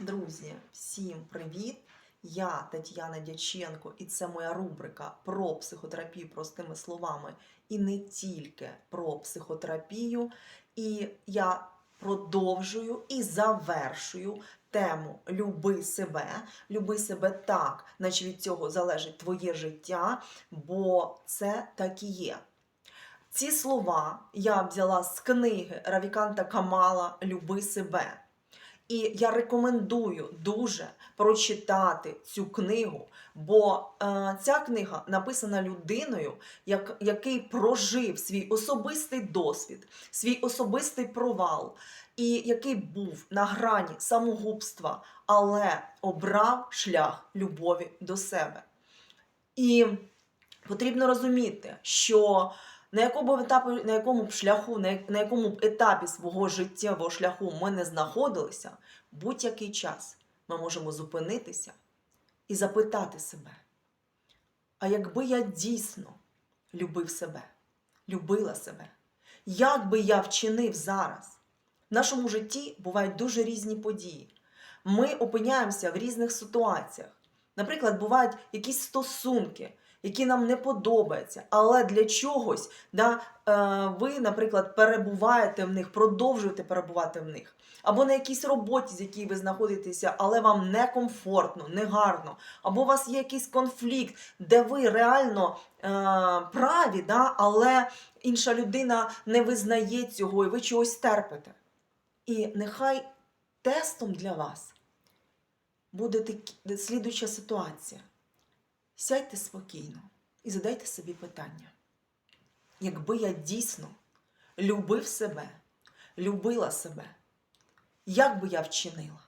Друзі, всім привіт! Я Тетяна Дяченко, і це моя рубрика про психотерапію простими словами. І не тільки про психотерапію. І я продовжую і завершую тему Люби себе. Люби себе так, наче від цього залежить твоє життя, бо це так і є. Ці слова я взяла з книги Равіканта Камала Люби себе. І я рекомендую дуже прочитати цю книгу, бо е, ця книга написана людиною, як, який прожив свій особистий досвід, свій особистий провал, і який був на грані самогубства, але обрав шлях любові до себе. І потрібно розуміти, що на якому б етапі, на якому б шляху, на, якому б етапі свого життєвого шляху ми не знаходилися, будь-який час ми можемо зупинитися і запитати себе: а якби я дійсно любив себе, любила себе, як би я вчинив зараз? В нашому житті бувають дуже різні події. Ми опиняємося в різних ситуаціях. Наприклад, бувають якісь стосунки, які нам не подобаються, але для чогось да, е, ви, наприклад, перебуваєте в них, продовжуєте перебувати в них. Або на якійсь роботі, з якій ви знаходитеся, але вам некомфортно, негарно, або у вас є якийсь конфлікт, де ви реально е, праві, да, але інша людина не визнає цього, і ви чогось терпите. І нехай тестом для вас буде такі- слідуюча ситуація. Сядьте спокійно і задайте собі питання. Якби я дійсно любив себе, любила себе, як би я вчинила?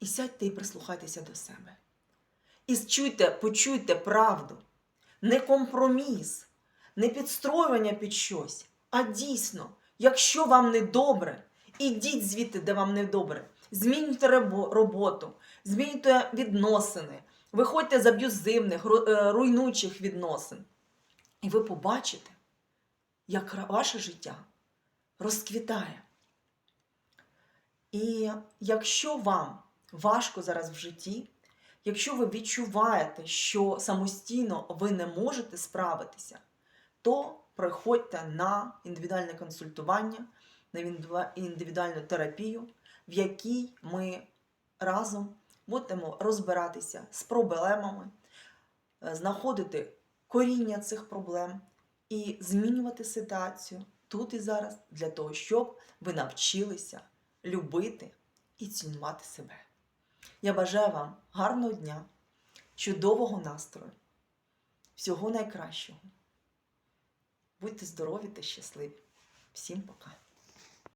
І сядьте і прислухайтеся до себе. І чуйте, почуйте правду, не компроміс, не підстроювання під щось, а дійсно, якщо вам не добре, ідіть звідти, де вам не добре. Змінюйте роботу, змінюйте відносини, виходьте з аб'юзивних, е, руйнуючих відносин. І ви побачите, як ваше життя розквітає. І якщо вам важко зараз в житті, якщо ви відчуваєте, що самостійно ви не можете справитися, то приходьте на індивідуальне консультування, на індивідуальну терапію, в якій ми разом будемо розбиратися з проблемами, е, знаходити коріння цих проблем і змінювати ситуацію тут і зараз для того, щоб ви навчилися любити і цінувати себе. Я бажаю вам гарного дня, чудового настрою, всього найкращого. Будьте здорові та щасливі. Всім пока!